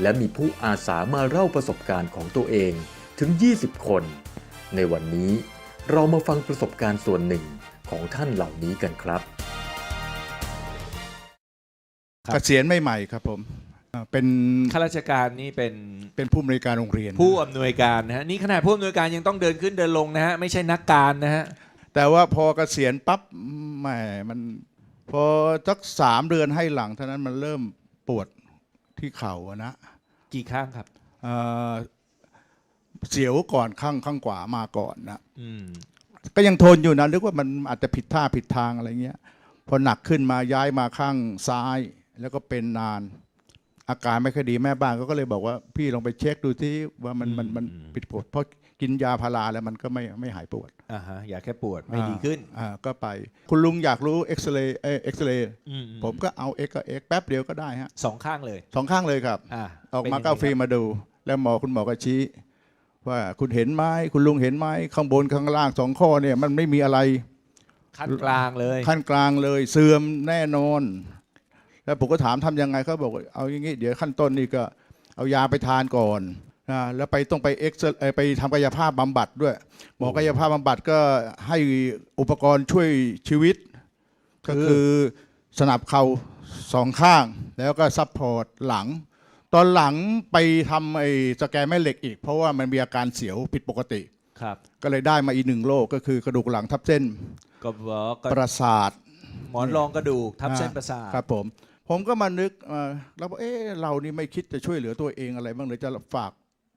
และมีผู้อาสามาเล่าประสบการณ์ของตัวเองถึง 20 คน ในวันนี้เรามาฟังประสบการณ์ส่วนหนึ่งของท่านเหล่านี้กันครับเกษียณใหม่ๆครับผมอ่าเป็นข้าราชการนี่เป็นเป็นผู้อำนวยการโรงเรียน ผู้อำนวยการนะฮะนี่ขนาดผู้อำนวยการยังต้องเดินขึ้นเดินลงนะฮะไม่ใช่นักการนะฮะแต่ว่าพอเกษียณปั๊บแหมมันพอสักสามเดือนให้หลังเท่านั้นมันเริ่มปวด ที่เข่าอะนะกี่ข้างครับ เอ่อเสียวก่อนข้างข้างขวามาก่อนนะอืมก็ยังทนอยู่นะนึกว่ามันอาจจะผิดท่าผิดทางอะไรเงี้ย พอหนักขึ้นมาย้ายมาข้างซ้าย แล้วก็เป็นนาน อาการไม่ค่อยดีแม่บ้านเขาก็เลยบอกว่า พี่ลองไปเช็คดูที่ว่ามันมันมันผิดปวดเพราะ กินยาพาราแล้วมันก็ไม่ไม่หายปวดอ่าฮะอยากแค่ปวดไม่ดีขึ้นอ่าก็ไป คุณลุงอยากรู้เอ็กซเรย์เอ็กซเรย์อืผมก็เอาเอ็กก็เอ็กแป๊บเดียวก็ได้ฮะสองข้างเลยสองข้างเลยครับอ่าออกมาเป็นยังไงก็เอาฟิล์มมาดู แล้วหมอคุณหมอก็ชี้ ว่าคุณเห็นไหมคุณลุงเห็นไหมข้างบนข้างล่างสองข้อเนี่ยมันไม่มีอะไรขั้นกลางเลยขั้นกลางเลยเสื่อมแน่นอน แล้วผมก็ถามทำยังไงเขาบอกว่าเอาอย่างงี้เดี๋ยวขั้นต้นนี่ก็เอายาไปทานก่อน นะแล้วไปต้องไปเอ็กซ์ไปทำกายภาพบำบัดด้วย หมอกายภาพบำบัดก็ให้อุปกรณ์ช่วยชีวิต ก็คือสนับเข่าสองข้าง แล้วก็ซัพพอร์ตหลัง ตอนหลังไปทำไอ้สแกนแม่เหล็กอีก เพราะว่ามันมีอาการเสียวผิดปกติครับก็เลยได้มาอีกหนึ่งโรคก็คือกระดูกหลังทับเส้นก็บอกก็ประสาท หมอนรองกระดูกทับเส้นประสาทครับผม ผมก็มานึกเอ่อแล้วบอกเอ๊ะเรานี่ไม่คิดจะช่วยเหลือตัวเองอะไรบ้างเลยจะฝาก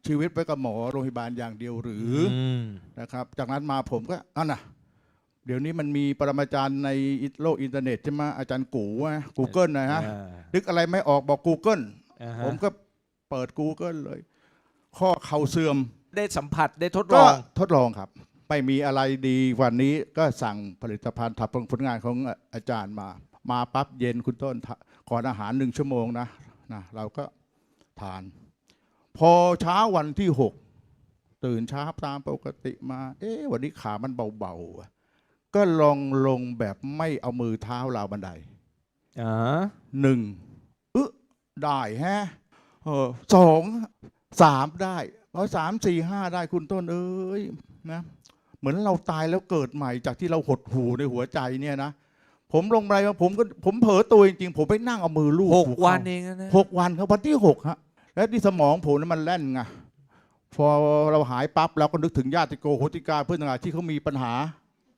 ชีวิตไว้กับหมอโรงพยาบาลอย่างเดียวหรืออมนะครับ จากนั้นมาผมก็อะนะเดี๋ยวนี้มันมีปรมาจารย์ในโลกอินเทอร์เน็ตใช่ไหมอาจารย์กูนะกูเกิลนะฮะอ่านึกอะไรไม่ออกบอก Google อ่าฮะผมก็เปิด Google เลย ข้อเข่าเสื่อม ได้สัมผัสได้ทดลก็อง ทดลองครับ ไม่มีอะไรดีกวันนี้ก็สั่งผลิตภัณฑ์ทับผลงานของอาจารย์มา มาปั๊บเย็นคุณต้นทะก่อนอาหารหนึ่งชั่วโมงนะนะ เราก็ทาน พอเช้าวันที่หกตื่นเช้าตามปกติมา เอ๊ะวันนี้ขามันเบาๆอะก็ลองลงแบบไม่เอามือเท้าราวบันไดอ่าหนึ่งอึะได้แฮะเออสองสามได้พอสามสี่ห้าได้คุณต้นเอ้ยนะเหมือนเราตายแล้วเกิดใหม่จากที่เราหดหูในหัวใจเนี่ยนะผมลงไปผมก็ผมเผลอตัวจริงๆผมไปนั่งเอามือลูบหกหัวันข่าเองนะหกวันครับวันที่หกฮะ แล้วที่สมองผมนั้นมันแล่นไงพอเราหายปั๊บเราก็นึกถึงญาติโกโหติกาเพื่อนต่างๆที่เขามีปัญหา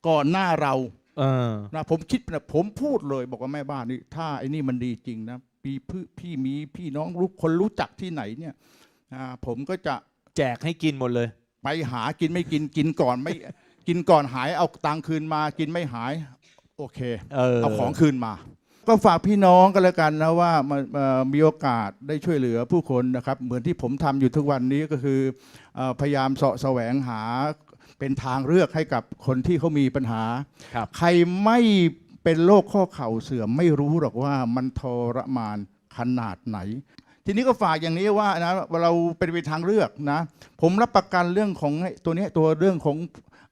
ก่อนหน้าเราเออนะผมคิดนะผมพูดเลยบอกว่าแม่บ้านนี่ถ้าไอ้นี่มันดีจริงนะพี่พี่พี่มีพี่น้องรู้คนรู้จักที่ไหนเนี่ยอ่าผมก็จะแจกให้กินหมดเลย ไปหากินไม่กินกินก่อนไม่ กินก่อนหายเอาตังค์คืนมากินไม่หาย โอเคเออ เอาของคืนมา ก็ฝากพี่น้องกันแล้วกันนะว่ามันเอ่อมีโอกาสได้ช่วยเหลือผู้คนนะครับ เหมือนที่ผมทำอยู่ทุกวันนี้ก็คือเอ่อพยายามเสาะแสวงหาเป็นทางเลือกให้กับคนที่เขามีปัญหาครับใครไม่เป็นโรคข้อเข่าเสื่อมไม่รู้หรอกว่ามันทรมานขนาดไหน ทีนี้ก็ฝากอย่างนี้ว่านะเราเป็นไปทางเลือกนะ ผมรับประกันเรื่องของไอ้ตัวเนี้ยตัวเรื่องของ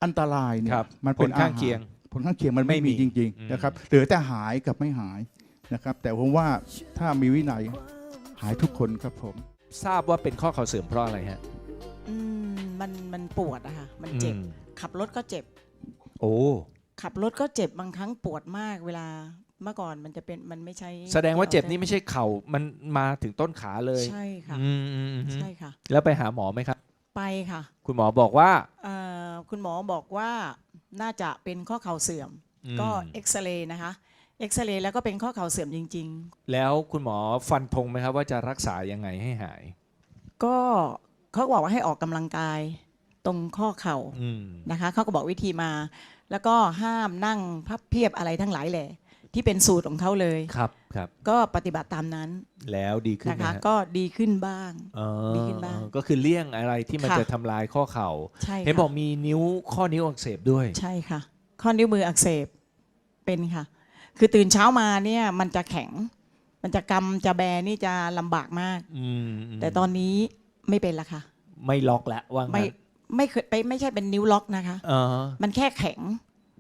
อันตรายเนี่ยครับมันผเป็นลข้างเคียงอหร ผลข้างเคียงมันไม่ไม่มีมีจริงอืมๆนะครับเหลือแต่หายกับไม่หายนะครับ แต่ผมว่าถ้ามีวินัยหายทุกคนครับผม ทราบว่าเป็นข้อเข่าเสื่อมเพราะอะไรฮะอืมมันมันปวดอะค่ะมันเจ็บอืมขับรถก็เจ็บ โอ้ขับรถก็เจ็บบางครั้งปวดมากเวลาเมื่อก่อนมันจะเป็นมันไม่ใช่ แสดงว่าเจ็บนี่ไม่ใช่เข่ามันมาถึงต้นขาเลยใช่ค่ะอืมอืมอืมใช่ค่ะ แล้วไปหาหมอไหมครับ ไปค่ะ คุณหมอบอกว่า เอ่อคุณหมอบอกว่า น่าจะเป็นข้อเข่าเสื่อมอืมก็เอ็กซเรย์นะคะเอ็กซเรย์แล้วก็เป็นข้อเข่าเสื่อมจริง แล้วคุณหมอฟันธงไหมครับว่าจะรักษายังไงให้หาย ๆ ก็เขาบอกว่าให้ออกกำลังกายตรงข้อเข่าอืม นะคะเขาก็บอกวิธีมา แล้วก็ห้ามนั่งพับเพียบอะไรทั้งหลายแหละ ที่เป็นสูตรของเขาเลย ครับครับก็ปฏิบัติตามนั้นแล้วดีขึ้นนะไหมคะ ฮะก็ดีขึ้นบ้าง อ๋อดีขึ้นบ้างก็คือเลี่ยงอะไรที่มันค่ะ จะทำลายข้อเข่า ใช่เห็นค่ะบอกมีนิ้วข้อนิ้วอักเสบด้วย ใช่ค่ะ ข้อนิ้วมืออักเสบเป็นค่ะ คือตื่นเช้ามาเนี่ยมันจะแข็ง มันจะกำจะแบนี่จะลำบากมาก อืมมแต่ตอนนี้ไม่เป็นละค่ะ ไม่ล็อกแล้วว่างั้นไม่ไม่เคยไปไม่ใช่เป็นนิ้วล็อกนะคะ เออมันแค่แข็ง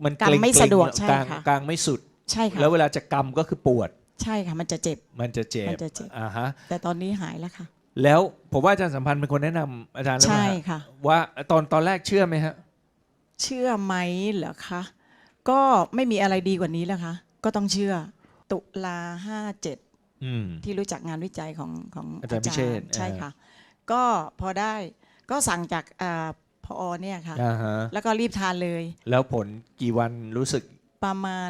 มันกางไม่สะดวกใช่กลางค่ะ กลางไม่สุด ใช่ค่ะแล้วเวลาจะกำก็คือปวด ใช่ค่ะ มันจะเจ็บ มันจะเจ็บมันจะเจ็บ อ่าฮะ แต่ตอนนี้หายแล้วค่ะ แล้วผมว่าอาจารย์สัมพันธ์เป็นคนแนะนำอาจารย์หรือเปใช่ล่าฮะค่ะ ว่าตอนตอนแรกเชื่อไหมฮะ เชื่อไหมเหรอคะ ก็ไม่มีอะไรดีกว่านี้แล้วคะก็ต้องเชื่อ ตุลาห้าเจ็ดอืม ที่รู้จักงานวิจัยของของอาจารย์พิเชษฐ์ใช่อ่าค่ะ ก็พอได้ก็สั่งจากอาพอเนี่ยค่ะ อ่าฮะ แล้วก็รีบทานเลย แล้วผลกี่วันรู้สึกประมาณ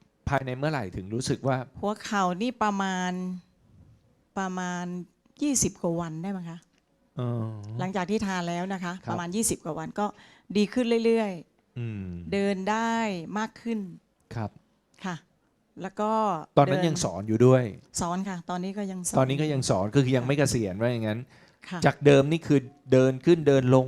ภายในเมื่อไหร่ถึงรู้สึกว่า หัวเข่านี่ประมาณประมาณ 20 กว่าวันได้ไหมยคะ เออ หลังจากที่ทานแล้วนะคะ ครับ ประมาณ 20 กว่าวันก็ดีขึ้นเรื่อยอืมๆ เดินได้มากขึ้นครับ ค่ะ แล้วก็ตอนนั้นเดิยังสอนอยู่ด้วย สอนค่ะ ตอนนี้ก็ยังสอนตอนนี้ก็ยังสอนก็คือยังไม่เกษียณว่าอย่างนั้น ค่ะจากเดิมนี่คือเดินขึ้นเดินลง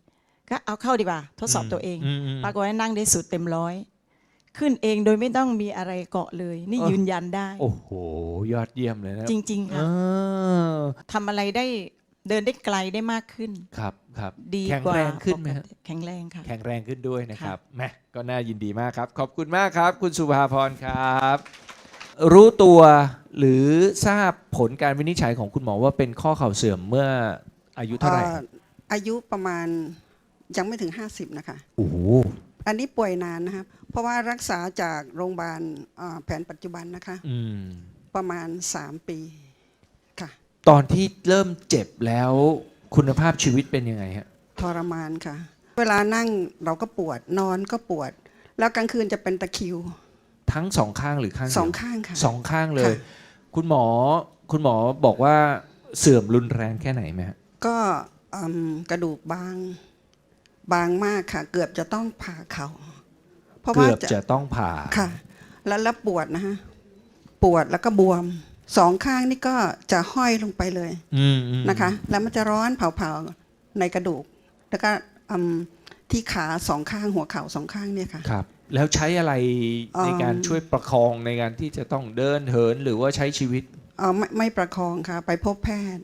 ก็เอาเข้าดีกว่า ทดสอบตัวเองมมปรากฏว่านั่งได้สุดเต็มร้อย ขึ้นเองโดยไม่ต้องมีอะไรเกาะเลย นี่เออยืนยันได้ โอ้โห ยอดเยี่ยมเลยนะจริงๆเอค่ะอทำอะไรได้เดินได้ไกลได้มากขึ้น ครับครับดีแข็งกว่าแรงขึ้นไหมฮะปกติแข็งแรงค่ะ แข็งแรงขึ้นด้วยนะครับแหมก็น่ายินดีมากครับ ขอบคุณมากครับ คุณสุภาพรครับ รู้ตัวหรือทราบผลการวินิจฉัยของคุณหมอว่าเป็นข้อเข่าเสื่อมเมื่ออายุเท่าไหร่เอ่ออายุประมาณ ยังไม่ถึง 50 นะคะ โอ้โห อันนี้ป่วยนานนะครับ เพราะว่ารักษาจากโรงพยาบาลเอ่อแผนปัจจุบันนะคะ อืม ประมาณ 3 ปีค่ะ ตอนที่เริ่มเจ็บแล้วคุณภาพชีวิตเป็นยังไงฮะ ทรมานค่ะ เวลานั่งเราก็ปวดนอนก็ปวด แล้วกลางคืนจะเป็นตะคริวทั้งสองข้างหรือข้างเดียวสองข้างค่ะ สองข้างเลย ค่ะ คุณหมอ คุณหมอบอกว่าเสื่อมรุนแรงแค่ไหนไหมฮะก็อืมกระดูกบาง บางมากค่ะ เกือบจะต้องผ่าเขาเพราะว่าเกือบจะต้องผ่าค่ะ แล้วแล้วปวดนะฮะปวดแล้วก็บวมสองข้างนี่ก็จะห้อยลงไปเลยอืมอืมนะคะ แล้วมันจะร้อนเผาๆในกระดูก แล้วก็อืมที่ขาสองข้างหัวเข่าสองข้างเนี่ยค่ะครับ แล้วใช้อะไรอืมในการช่วยประคองในการที่จะต้องเดินเหินหรือว่าใช้ชีวิตเออไม่ไม่ประคองค่ะ ไปพบแพทย์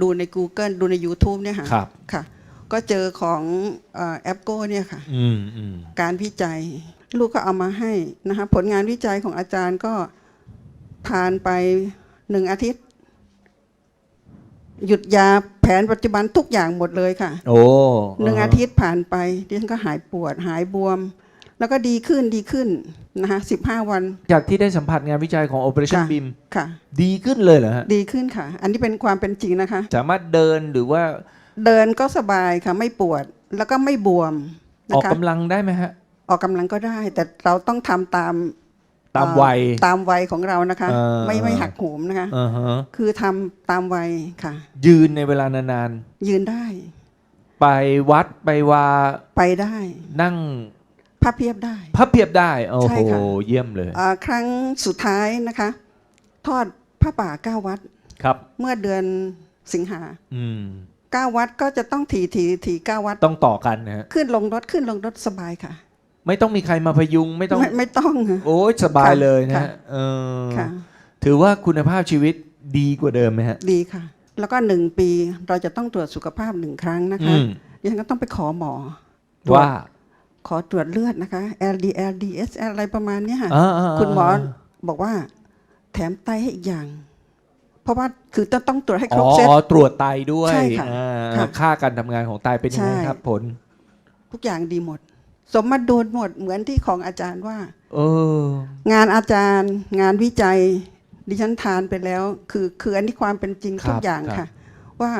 ดูใน Google ดูใน YouTube เนี่ยค่ะครับ ค่ะ ก็เจอของแอปโก้เนี่ยค่ะ อืมอืมการวิจัย ลูกก็เอามาให้นะคะผลงานวิจัยของอาจารย์ก็ผ่านไปหนึ่งอาทิตย์ หยุดยาแผนปัจจุบันทุกอย่างหมดเลยค่ะโอ้หนึ่งอาทิตย์ผ่านไปดิฉันก็หายปวดหายบวม แล้วก็ดีขึ้นดีขึ้นนะคะสิบห้าวัน จากที่ได้สัมผัสงานวิจัยของ Operation ค่ะ BIM ค่ะ ดีขึ้นเลยเหรอฮะ ดีขึ้นค่ะ อันนี้เป็นความเป็นจริงนะคะ สามารถเดินหรือว่าเดินก็สบายค่ะไม่ปวดแล้วก็ไม่บวมอนะอกคะกำลังได้ไหมฮะ ออกกำลังก็ได้ แต่เราต้องทำตามตามเอ่อวัยตามวัยของเรานะคะ เออ ไม่ไม่หักโหมนะคะ อ่าฮะคือทำตามวัยค่ะ ยืนในเวลานานยืนได้ๆ ไปวัดไปวา ไปได้ นั่ง พับเพียบได้ พับเพียบได้โอ้ใช่โหค่ะ เยี่ยมเลยอ่าครั้งสุดท้ายนะคะ ทอดผ้าป่าเก้าวัด ครับ เมื่อเดือนสิงหาอืม เก้าวัดก็จะต้องถีถีถีเก้าวัด ต้องต่อกันนะฮะขึ้นลงรถขึ้นลงรถสบายค่ะ ไม่ต้องมีใครมาพยุงไม่ต้อง ไม่ไม่ต้องค่ะโอ้ยสบายเลยนะค่ะ ฮะเออค่ะ ถือว่าคุณภาพชีวิตดีกว่าเดิมไหมฮะ ดีค่ะ แล้วก็หนึ่งปีเราจะต้องตรวจสุขภาพหนึ่งครั้งนะคะอืมดิฉันก็ต้องไปขอหมอว่า ขอตรวจเลือดนะคะ LDL DSL อะไรประมาณเนี้ยค่ะอ่าๆๆคุณหมอบอกว่า แถมไตให้อีกอย่าง เพราะว่าคือต้องต้องตรวจให้ครบเซต อ๋อตรวจไตด้วยใช่ค่ะอ่าค่ะค่าการทำงานของไตเป็นยังไงใช่ ครับผล ทุกอย่างดีหมด สมมาดูหมดเหมือนที่ของอาจารย์ว่า เออ งานอาจารย์งานวิจัยดิฉันทานไปแล้ว คือคืออันนี้ความเป็นจริงครับทุกอย่างครับ ค่ะ ว่า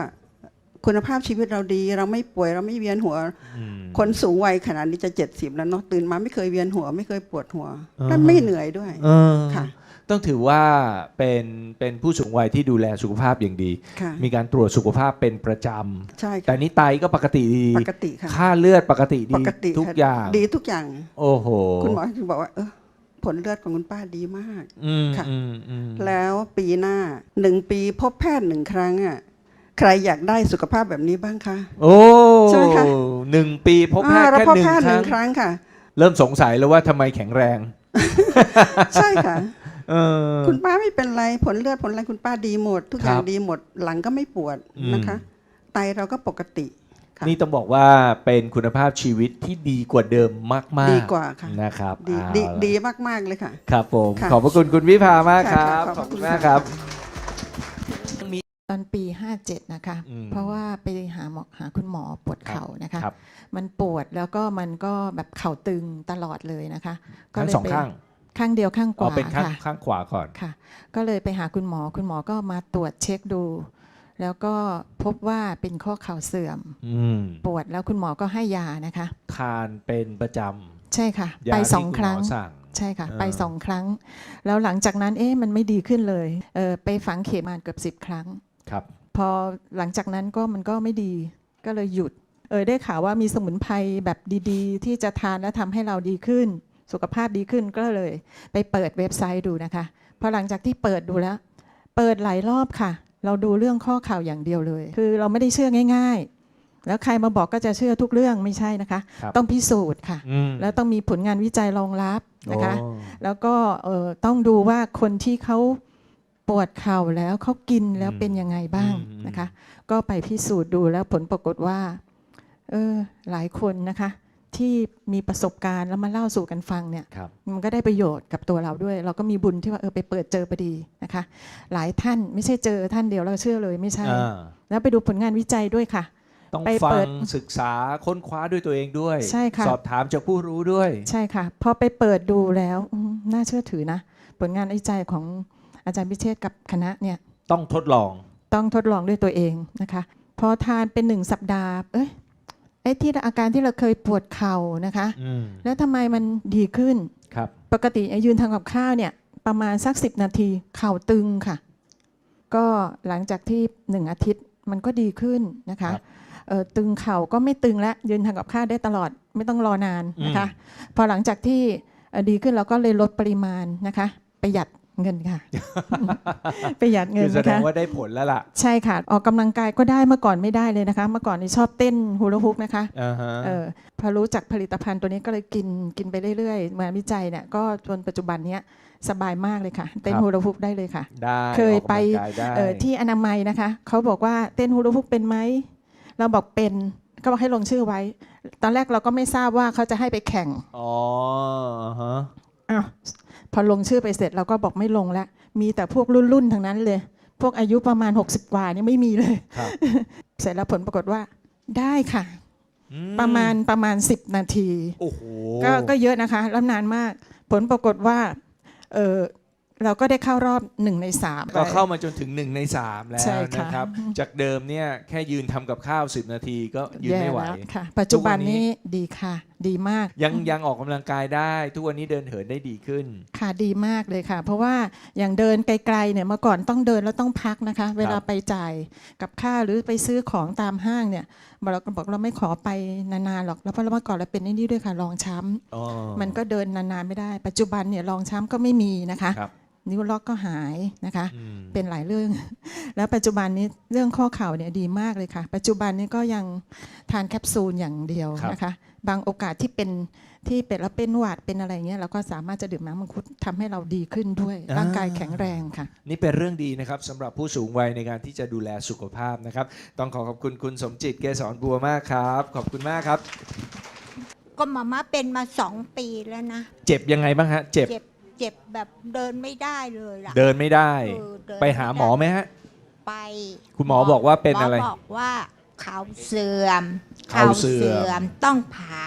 คุณภาพชีวิตเราดี เราไม่ป่วยเราไม่เวียนหัวอืมคนสูงวัยขนาดนี้จะเจ็ดสิบแล้วเนาะตื่นมาไม่เคยเวียนหัว ไม่เคยปวดหัวอ่าฮะและไม่เหนื่อยด้วยเออค่ะ ต้องถือว่าเป็นเป็นผู้สูงวัยที่ดูแลสุขภาพอย่างดี ค่ะมีการตรวจสุขภาพเป็นประจใช่ำแต่ค่ะนี้ไตก็ปกติดีปกติค่ะ ค่าเลือดปกติปดีกติทุกค่ะอย่าง ดีทุกอย่าง โอ้โหคุณหมอถึงบอกว่า เออผลเลือดของคุณป้าดีมาก อืมค่ะ อืมอืมแล้วปีหน้าหนึ่งปีพบแพทย์หนึ่งครั้งอะ ใครอยากได้สุขภาพแบบนี้บ้างคะ โอ้ใช่ไหมคะ หนึ่งปีพบแพทย์อ่าเราแค่พบหนึ่งแพทย์คหรั้นึ่งง ครั้งค่ะ เริ่มสงสัยแล้วว่าทำไมแข็งแรง ใช่ค่ะ เออ คุณป้าไม่เป็นไรผลเลือดผลอะไรคุณป้าดีหมด ทุกอย่างครับดีหมดหลังก็ไม่ปวดอืม นะคะ ไตเราก็ปกติ ค่ะนี่ต้องบอกว่าเป็นคุณภาพชีวิตที่ดีกว่าเดิมมากๆดีกว่าค่ะ นะครับดีเอาดีละดีมาก ๆ เลยค่ะ ครับผม ค่ะขอบพระคุณคุณวิภามากคค่ะรับค่ะขอบขอบคุณ คุณมากค่ะครับ ตอนปี57นะคะ อืม เพราะว่าไปหาหมอหาคุณหมอปวดเข่านะคะ ครับ มันปวดแล้วก็มันก็แบบเข่าตึงตลอดเลยนะคะทั้งเลยสองไปข้างข้างเดียวข้างขอ๋อวาเป็นข้างค่ะ ข้างขวาก่อน ค่ะ ก็เลยไปหาคุณหมอ คุณหมอก็มาตรวจเช็คดู แล้วก็พบว่าเป็นข้อเข่าเสื่อม อืม ปวดแล้วคุณหมอก็ให้ยานะคะ ทานเป็นประจใช่ค่ะำยาไปที่สองณครั้งหมอสั่ง ใช่ค่ะอ่าไปสองครั้ง แล้วหลังจากนั้นเอ๊ะมันไม่ดีขึ้นเลยเออไปฝังเข็มมาเกือบสิบครั้ง ครับ พอหลังจากนั้นก็มันก็ไม่ดีก็เลยหยุด เออได้ข่าวว่ามีสมุนไพรแบบดีๆ ที่จะทานแล้วทำให้เราดีขึ้น สุขภาพดีขึ้นก็เลยไปเปิดเว็บไซต์ดูนะคะพอหลังจากที่เปิดดูแล้ว เปิดหลายรอบค่ะ เราดูเรื่องข้อข่าวอย่างเดียวเลย คือเราไม่ได้เชื่อง่าย ๆ แล้วใครมาบอกก็จะเชื่อทุกเรื่องไม่ใช่นะคะ ครับต้องพิสูจน์ค่ะ อืม แล้วต้องมีผลงานวิจัยรองรับนะคะ โอ้ แล้วก็เอ่อต้องดูว่าคนที่เขา ปวดเข่าแล้วเขากินแล้วเป็นยังไงบ้างอืมนะคะ ก็ไปพิสูจน์ดูแล้วผลปรากฏว่าเออหลายคนนะคะ ที่มีประสบการณ์แล้วมาเล่าสู่กันฟังเนี่ยครับมันก็ได้ประโยชน์กับตัวเราด้วย เราก็มีบุญที่ว่าเออไปเปิดเจอพอดีนะคะ หลายท่านไม่ใช่เจอท่านเดียวแล้วเชื่อเลยไม่ใช่อ่าแล้วไปดูผลงานวิจัยด้วยค่ะต้องไปฟัเปิงดศึกษาค้นคว้าด้วยตัวเองด้วย ใช่ค่ะ สอบถามจากผู้รู้ด้วย ใช่ค่ะ พอไปเปิดดูแล้วอืมน่าเชื่อถือนะ ผลงานวิจัยของ อาจารย์พิเชษกับคณะเนี่ยต้องทดลอง ต้องทดลองด้วยตัวเองนะคะพอทานเป็นหนึ่งสัปดาห์ เอ้ยไอ้ที่อาการที่เราเคยปวดเข่านะคะอืมแล้วทำไมมันดีขึ้นครับปกติยืนทำกับข้าวเนี่ยประมาณสักสินาทีเข่าตึงค่ะ ก็หลังจากที่หนึ่งอาทิตย์มันก็ดีขึ้นนะคะครับเอ่อตึงเข่าก็ไม่ตึงแล้วยืนทำกับข้าวได้ตลอดไม่ต้องรอนานนะคะ พอหลังจากที่เอ่อดีขึ้นเราก็เลยลดปริมาณนะคะ ประหยัด เงินค่ะ ประหยัดเงิคืนอแสนะดงคะ ว่าได้ผลแล้วล่ะใช่ค่ะ ออกกำลังกายก็ได้เมื่อก่อนไม่ได้เลยนะคะ เมื่อก่อนนี่ชอบเต้นฮูลาฮุกนะคะ อ่าฮะเออพอรู้จักผลิตภัณฑ์ตัวนี้ก็เลยกินกินไปเรื่อยๆมาวิจัยเนี่ยก็จนปัจจุบันเนี้ยสบายมากเลยค่ะ เต้นฮูลาฮุกได้เลยค่ะ ได้เคยออกกำลังไปกายได้เออที่อนามัยนะคะเขาบอกว่าเต้นฮูลาฮุกเป็นไหมเราบอกเป็นก็บอกให้ลงชื่อไว้ ตอนแรกเราก็ไม่ทราบว่าเขาจะให้ไปแข่งอ๋ออ่าฮะอ้าว พอลงชื่อไปเสร็จเราก็บอกไม่ลงแล้ว มีแต่พวกรุ่นรุ่นๆทั้งนั้นเลย พวกอายุประมาณ 60กว่านี่ไม่มีเลยครับเสร็จแล้วผลปรากฏว่า ได้ค่ะอืประมาณประมาณ 10 นาทีโอ้โหก็ก็เยอะนะคะแล้วนานมาก ผลปรากฏว่าเออเราก็ได้เข้ารอบหนึ่งในสามก็เข้าไปมาจนถึงหนึ่งในสามแล้วใช่ค่ะนะครับ จากเดิมเนี่ยแค่ยืนทำกับข้าว10นาทีก็ยืนแย่ไม่ไหวแล้วค่ะปัจจุบันทุกวันนี้นี้ดีค่ะ ดีมาก ยังยังออกกำลังกายได้ ทุกวันนี้เดินเหินได้ดีขึ้น ค่ะดีมากเลยค่ะ เพราะว่าอย่างเดินไกลๆเนี่ยเมื่อก่อนต้องเดินแล้วต้องพักนะคะ เวลาไปจ่ายกับข้าวหรือไปซื้อของตามห้างเนี่ยเราก็บอกเราไม่ขอไปนานๆหรอกแล้วเพราะเมื่อก่อนเราเป็นไอ้นี่ด้วยค่ะรองช้ำอ๋อมันก็เดินนานๆไม่ได้ ปัจจุบันเนี่ยรองช้ำก็ไม่มีนะคะ ครับนิ้วล็อกก็หายนะคะ อืมเป็นหลายเรื่อง แล้วปัจจุบันนี้เรื่องข้อเข่าเนี่ยดีมากเลยค่ะ ปัจจุบันนี้ก็ยังทานแคปซูลอย่างเดียวครับนะคะ บางโอกาสที่เป็นที่เป็นแล้วเป็นหวัดเป็นอะไรเงี้ยเราก็สามารถจะดื่มน้ำมังคุดทำให้เราดีขึ้นด้วย ร่างกายแข็งแรงค่ะ นี่เป็นเรื่องดีนะครับสำหรับผู้สูงวัยในการที่จะดูแลสุขภาพนะครับ ต้องขอขอบคุณคุณสมจิตเกษรบัวมากครับ ขอบคุณมากครับ ก็มาม่าเป็นมาสองปีแล้วนะ เจ็บยังไงบ้างฮะ เจ็บ เจ็บเจ็บแบบเดินไม่ได้เลยล่ะ เดินไม่ได้ เออเดินไปหาหมอไหมฮะ ไปคุณหมอบอกว่าเป็นอะไร หมบอกว่า เขาเสื่อมเข่าเสื่อม มต้องผ่า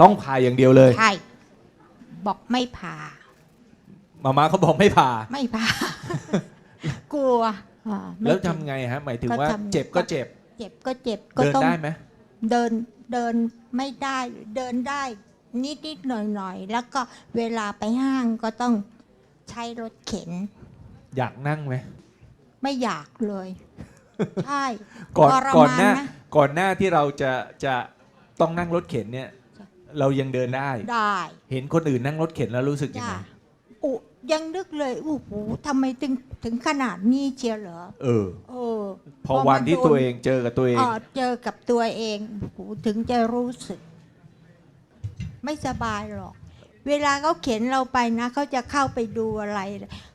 ต้องผ่าอย่างเดียวเลย ใช่บอกไม่ผ่า มาม่าเขาบอกไม่ผ่า ไม่ผ่า กลัวอ่าไม่แล้วเจ็ทำบไงฮะ หมายถึงก็ว่าทำ เจ็บก็เจ็บ เจ็บก็เจ็บก็เดินต้อง ได้ไหมเดินเดินไม่ได้เดินได้นิดนิดๆหน่อยหน่อยๆ แล้วก็เวลาไปห้างก็ต้องใช้รถเข็น อยากนั่งไหมไม่อยากเลย ใช่ก่อนทรก่อนมหน้านะก่อนหน้าที่เราจะจะต้องนั่งรถเข็นเนี่ย เรายังเดินได้ ได้เห็นคนอื่นนั่งรถเข็นแล้วรู้สึกยังจ้ะไงอุยังนึกเลยโอ้โหทำไมถึงถึงขนาดนี้เชียวเหรอเออ เออพอวันที่ตัวเองเจอกับตัวเอง เออเจอกับตัวเองโอ้โหถึงจะรู้สึก ไม่สบายหรอก เวลาเขาเข็นเราไปนะเขาจะเข้าไปดูอะไร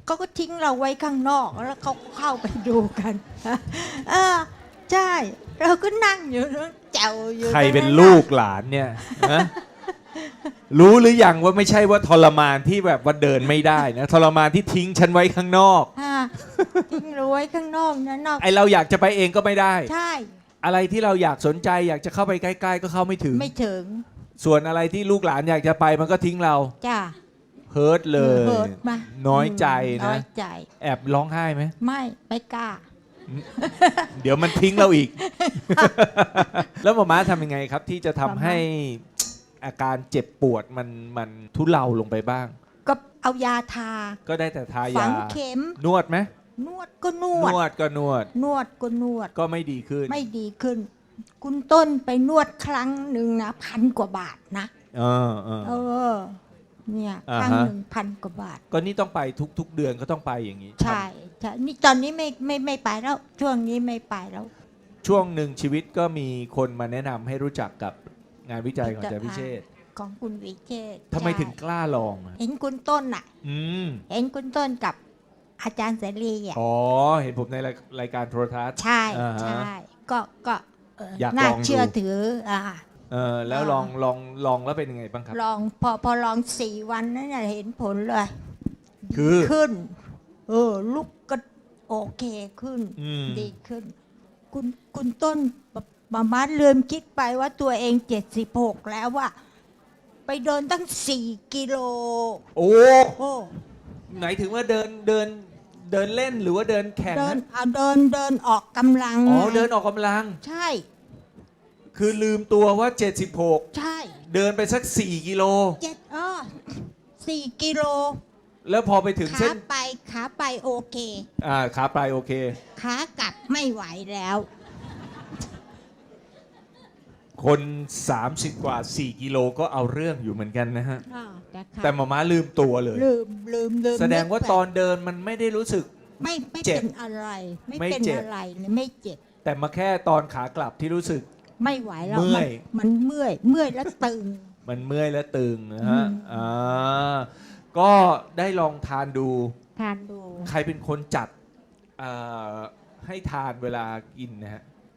เขาก็ทิ้งเราไว้ข้างนอกแล้วเขาก็เข้าไปดูกันเออใช่ เราก็นั่งอยู่นั่งแจวอยู่ใครเป็นตงะลูกหลานเนี่ยฮะรู้หรือยังว่าไม่ใช่ว่าทรมานที่แบบว่าเดินไม่ได้นะทรมานที่ทิ้งฉันไว้ข้างนอกอ่าทิ้งเราไว้ข้างนอกนะนอกไอเราอยากจะไปเองก็ไม่ได้ ใช่ อะไรที่เราอยากสนใจอยากจะเข้าไปใกล้ ๆ ก็เข้าไม่ถึงไม่ถึง ส่วนอะไรที่ลูกหลานอยากจะไปมันก็ทิ้งเราจ้า เฮิร์ตเลย เฮิร์ตมาน้อยใจน้นะอยใจ แอบร้องไห้ไหม ไม่ไม่กล้า เดี๋ยวมันทิ้งเราอีก แล้วหมอม้าทำยังไงครับ ที่จะทำให้ อาการเจ็บปวดมันมันทุเลาลงไปบ้าง ก็เอายาทา ก็ได้แต่ทาฝัยางเข็ม นวดไหมนวดก็นนวด วดก็นวด นวดก็นวด ก็ไม่ดีขึ้น ไม่ดีขึ้น คุณต้นไปนวดครั้งหนึ่งนะพันกว่าบาทนะเออเออ เออ เนี่ยอ่าครั้งฮะหนึ่งพันกว่าบาท ก็นี่ต้องไปทุกๆเดือนก็ต้องไปอย่างนี้ใช่ใช่นี่ตอนนี้ไม่ไม่ไม่ไปแล้ว ช่วงนี้ไม่ไปแล้ว ช่วงหนึ่งชีวิตก็มีคนมาแนะนำให้รู้จักกับงานวิจัยของอาจารย์พิเชษฐ์ของคุณวิเชษฐ์ทำไมใช่ถึงกล้าลองอะเห็นคุณต้นอะ อืมเห็นคุณต้นกับอาจารย์เสรีอะอ๋อเห็นผมในรายรายการโทรทัศน์ ใช่อ่าฮะ ใช่ก็ก็ เอ่ออยากน่าลองดูเชื่อถืออ่า เออแล้วอ่าลองลองลองแล้วเป็นยังไงบ้างครับ ลองพอพอลองสี่วันนั้นน่ะเห็นผลเลยคือขึ้น เออ ลุกก็โอเคขึ้น อืม ดีขึ้น คุณคุณต้นมามาลืมคิดไปว่าตัวเองเจ็ดสิบหกแล้วว่า ไปเดินตั้งสี่กิโลโอ้ โอ้ ไหนถึงว่าเดินเดิน เดินเล่นหรือว่าเดินแข่งเดินนะเอาเดินเดินออกกำลังอ๋อไงเดินออกกำลัง ใช่ คือลืมตัวว่า 76 ใช่เดินไปสัก 4 กิโล เจ็ดอ้อสี่กิโลแล้วพอไปถึงขาเส้นไปขาไปโอเค อ่าขาปลายโอเค ขากลับไม่ไหวแล้วคคน 30 กว่า 4 กิโลก็เอาเรื่องอยู่เหมือนกันนะฮะ อ่า นะคะแต่หมาม้าลืมตัวเลย ลืมลืมลืมแสดงว่านึกไปตอนเดินมันไม่ได้รู้สึก ไม่ไม่เจ็บเป็นอะไร ไม่ไม่เป็นเจ็บ อะไรเลยไม่เจ็บ แต่มาแค่ตอนขากลับที่รู้สึก ไม่ไหวแล้วเมื่อยนมันเมื่อย เมื่อยแล้วตึง มันเมื่อยและตึงนะฮะอืม อ่าก็ได้ลองทานดู ทานดู ใครเป็นคนจัดเอ่อให้ทานเวลากินนะฮะ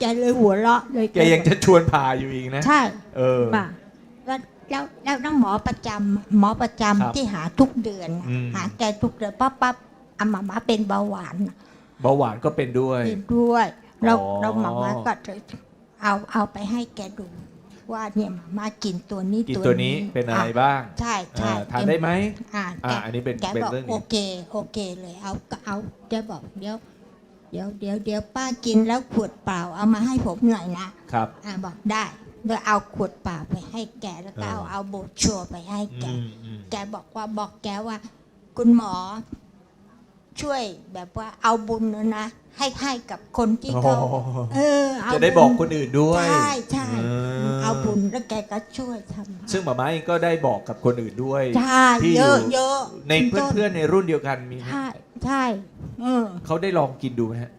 แกเลยหัวเราะเลยแกยังจะชวนผ่าอยู่อีกนะ ใช่เออ ป่ะแล้วแล้วแล้วน้องหมอประจำหมอประจำครับที่หาทุกเดือนน่ะอืม หาแกทุกเดือนปั๊บปั๊บอามามาเป็นเบาหวานน่ะเบาหวานก็เป็นด้วย เป็นด้วย เราอ๋อ เราหมามาก็จะเอาเอาไปให้แกดู ว่าเนี่ยหมามากินตัวนี้กินตัวนี้เป็นอะไรอ่บ้างใช่ใช่อ่าทานได้ไหม อ่าอ่าแกอันนี้เป็นแกเป็นบอกเรื่องนี้ โอเคโอเคเลยเอาก็เอาแกบอกเดี๋ยวเดี๋ยวเดี๋ยวเดี๋ยวป้ากินแล้วขวดเปล่าเอามาให้ผมหน่อยนะครับ อ่าบอกได้โดยเอาขวดเปล่าไปให้แกแล้วก็เอาเออเอาโบรชัวร์ไปให้แก อืมอืมแกบอกว่าบอกแกว่า คุณหมอ ช่วยแบบว่าเอาบุญนะนะ ให้ให้กับคนที่เขาโอ้โหเออเอาจะได้บอกคนอื่นด้วย ใช่ใช่เออเอาบุญแล้วแกก็ช่วยทำซึ่งหมาม้าเองก็ได้บอกกับคนอื่นด้วย ใช่ที่เยอยู่อะเยอะในเพื่อนๆในรุ่นเดียวกันมีไหมใช่ใช่เออ เขาได้ลองกินดูไหมฮะ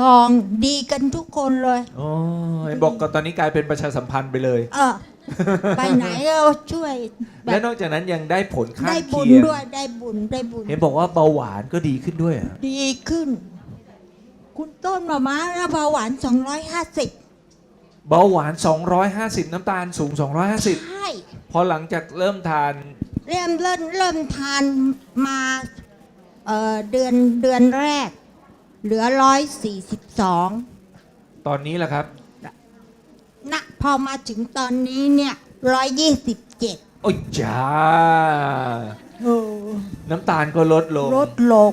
ลองดีกันทุกคนเลย อ๋อเห็นบอกก็ตอนนี้กลายเป็นประชาสัมพันธ์ไปเลย เออ ไปไหนก็ช่วยแบและบนอกจากนั้นยังได้ผลข้างได้บุญเคียงด้วยได้บุญได้บุญเห็นบอกว่าเบาหวานก็ดีขึ้นด้วยเหรอดีขึ้น คุณต้นมาม้าแล้วเบาหวาน 250 เบาหวาน 250 น้ำตาลสูง250ใช่พอหลังจากเริ่มทาน เริ่มเริ่มเริ่มทานมาเอ่อเดือนเดือนแรก เหลือ 142ตอนนี้แหละครับ นะพอมาถึงตอนนี้เนี่ย 127โอ้ยจ้า โอ้น้ำตาลก็ลดลง ลดลง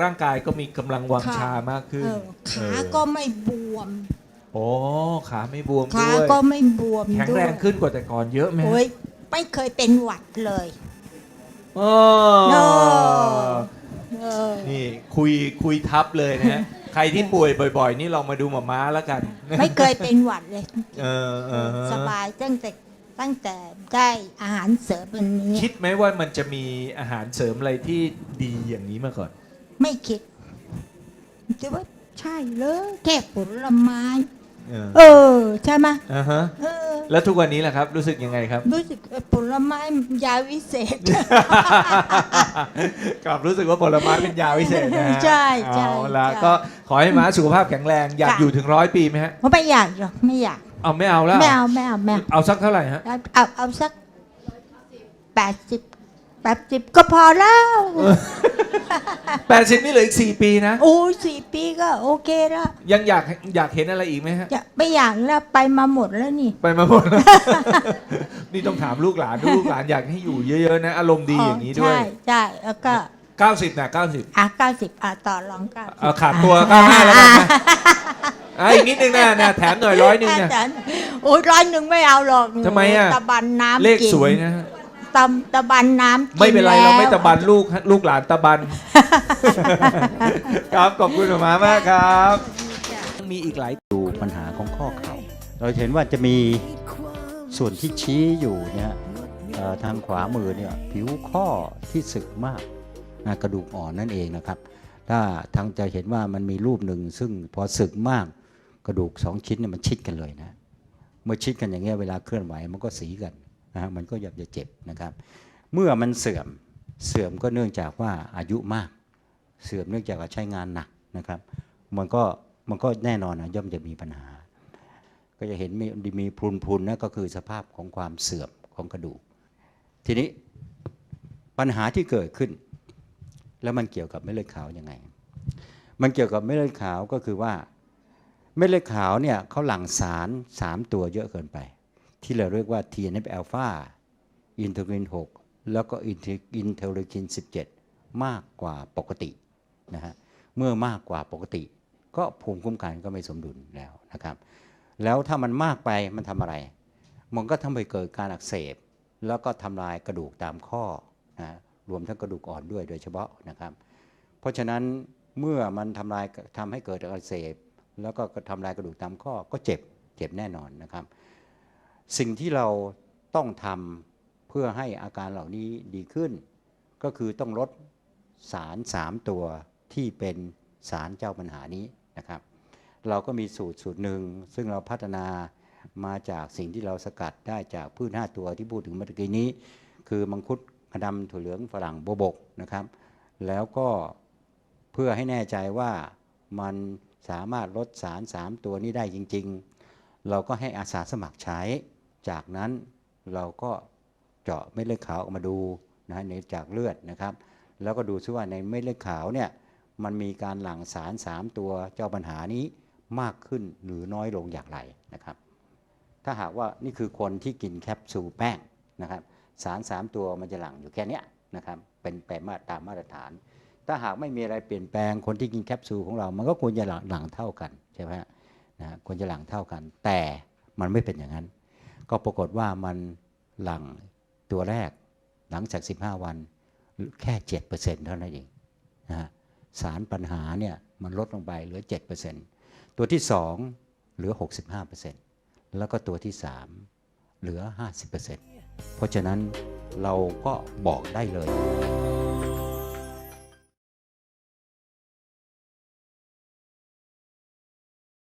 ร่างกายก็มีกำลังวังค่ะชามากขึ้นเออขาเออก็ไม่บวม โอ้ขาไม่บวมขาด้วยก็ไม่บวมแข็งด้วแรยงขึ้นกว่าแต่ก่อนเยอะไหมฮะโอ้ยไม่เคยเป็นหวัดเลยอ๋อเออเออ นี่คุยคุยทับเลยนะฮะ ใครที่ป่วยบ่อย ๆ นี่ลองมาดูหมาม้าแล้วกัน ไม่เคยเป็นหวัดเลย เออเออสบายตั้งแต่ตั้งแต่ได้อาหารเสริมอันนี้ คิดไหมว่ามันจะมีอาหารเสริมอะไรที่ดีอย่างนี้มาก่อน ไม่คิดแต่ว่าใช่เลยแค่ผลไม้เออ ใช่ไหมอ่าฮะเออ แล้วทุกวันนี้ล่ะครับ รู้สึกยังไงครับ รู้สึกผลไม้ยาวิเศษ กลับรู้สึกว่าผลไม้เป็นยาวิเศษนะใช่ใช่เอาละก็ขอให้ม้าสุขภาพแข็งแรงอยากอยู่ถึงร้อยปีไหมฮะไม่อยากหรอกไม่อยาก เอาไม่เอาแล้วไม่เอาไม่เอาไม่เอาสักเท่าไหร่ฮะเอาเอาสักแปดสิบแปดสิบก็พอแล้ว แปดสิบนี่เหลืออีกสี่ปีนะ โอ้ยสี่ปีก็โอเคละยังอยากอยากเห็นอะไรอีกไหมฮะไม่อยากแล้วไปมาหมดแล้วนี่ ไปมาหมดแล้ว นี่ต้องถามลูกหลานลูกหลานอยากให้อยู่เยอะๆนะ อารมณ์ดีอย่างนี้ด้วย ใช่ใช่แล้วก็เก้าสิบนะเก้าสิบอะเก้าสิบอะต่อรองเก้าสิบขาดตัวเก้าห้าแล้วกันะอะอีกนิดนึงนะนะแถมหน่อยร้อยหนึ่งเนี่ย โอ้ยร้อยหนึ่งไม่เอาหรอกทำไมอะ ตะบันน้ำเลขสวยนะ ตำตะบันน้ำกิไม่เป็นไรเราไม่แล้วตะบันลูกฮะลูกหลานตะบัน ครับขอบคุณหมอมามากครับ มีอีกหลายดูปัญหาของข้อเข่าเราจะเห็นว่าจะมีส่วนที่ชี้อยู่เนี่ยเอ่อทางขวามือเนี่ยผิวข้อที่สึกมากนะกระดูกอ่อนนั่นเองนะครับ ถ้าทางจะเห็นว่ามันมีรูปหนึ่ง ซึ่งพอสึกมากกระดูกสองชิ้นเนี่ยมันชิดกันเลยนะ เมื่อชิดกันอย่างเงี้ยเวลาเคลื่อนไหวมันก็สีกัน นะฮะมันก็อยากจะเจ็บนะครับ เมื่อมันเสื่อมเสื่อมก็เนื่องจากว่าอายุมาก เสื่อมเนื่องจากว่าใช้งานหนักนะครับ มันก็มันก็แน่นอนนะย่อมจะมีปัญหา ก็จะเห็นมีมีพรุนพรุนนะก็คือสภาพของความเสื่อมของกระดูก ทีนี้ปัญหาที่เกิดขึ้น แล้วมันเกี่ยวกับเม็ดเลือดขาวยังไง มันเกี่ยวกับเม็ดเลือดขาวก็คือว่า เม็ดเลือดขาวเนี่ยเขาหลั่งสารสามตัวเยอะเกินไป ที่เราเรียกว่า TNF อ l p h a อินเทอร์ลิน 6 แล้วก็อินเทอร์ลิน 17 มากกว่าปกตินะฮะเมื่อมากกว่าปกติ ก็ภูมิคุ้มกันก็ไม่สมดุลแล้วนะครับ แล้วถ้ามันมากไปมันทำอะไร มันก็ทำให้เกิดการอักเสบ แล้วก็ทำลายกระดูกตามข้อนะรวมทั้งกระดูกอ่อนด้วยโดยเฉพาะนะครับ เพราะฉะนั้นเมื่อมันทำลายทำให้เกิดอักเสบ แล้วก็ทำลายกระดูกตามข้อก็เจ็บเจ็บแน่นอนนะครับ สิ่งที่เราต้องทำเพื่อให้อาการเหล่านี้ดีขึ้น ก็คือต้องลดสาร3ตัวที่เป็นสารเจ้าปัญหานี้นะครับ เราก็มีสูตรสูตรหนึ่ง ซึ่งเราพัฒนามาจากสิ่งที่เราสกัดได้จากพืช5ตัวที่พูดถึงเมื่อกี้นี้ คือมังคุดกระดำถั่วเหลืองฝรั่งโบบกนะครับ แล้วก็เพื่อให้แน่ใจว่ามันสามารถลดสาร 3 ตัวนี้ได้จริง ๆ เราก็ให้อาสาสมัครใช้ จากนั้นเราก็เจาะเม็ดเลือดขาวออกมาดูนะฮะในจากเลือดนะครับ แล้วก็ดูซิว่าในเม็ดเลือดขาวเนี่ยมันมีการหลั่งสาร 3 ตัวเจ้าปัญหานี้มากขึ้นหรือน้อยลงอย่างไรนะครับ ถ้าหากว่านี่คือคนที่กินแคปซูลแป้งนะครับ สาร 3 ตัวมันจะหลั่งอยู่แค่นี้นะครับ เป็นแปมาตามมาตรฐาน ถ้าหากไม่มีอะไรเปลี่ยนแปลงคนที่กินแคปซูลของเรา มันก็ควรจะหลั่งหล่งเท่ากันใช่ไหมฮะนะควรจะหลั่งเท่ากัน แต่มันไม่เป็นอย่างนั้น ก็ปรากฏว่ามันหลังตัวแรกหลังจาก 15 วันแค่7%เเท่านั้นเองนะฮะสารปัญหาเนี่ยมันลดลงไปเหลือ 7%ตัวที่ 2 เหลือ 65%แล้วก็ตัวที่ 3 เหลือ 50%เพราะฉะนั้นเราก็บอกได้เลย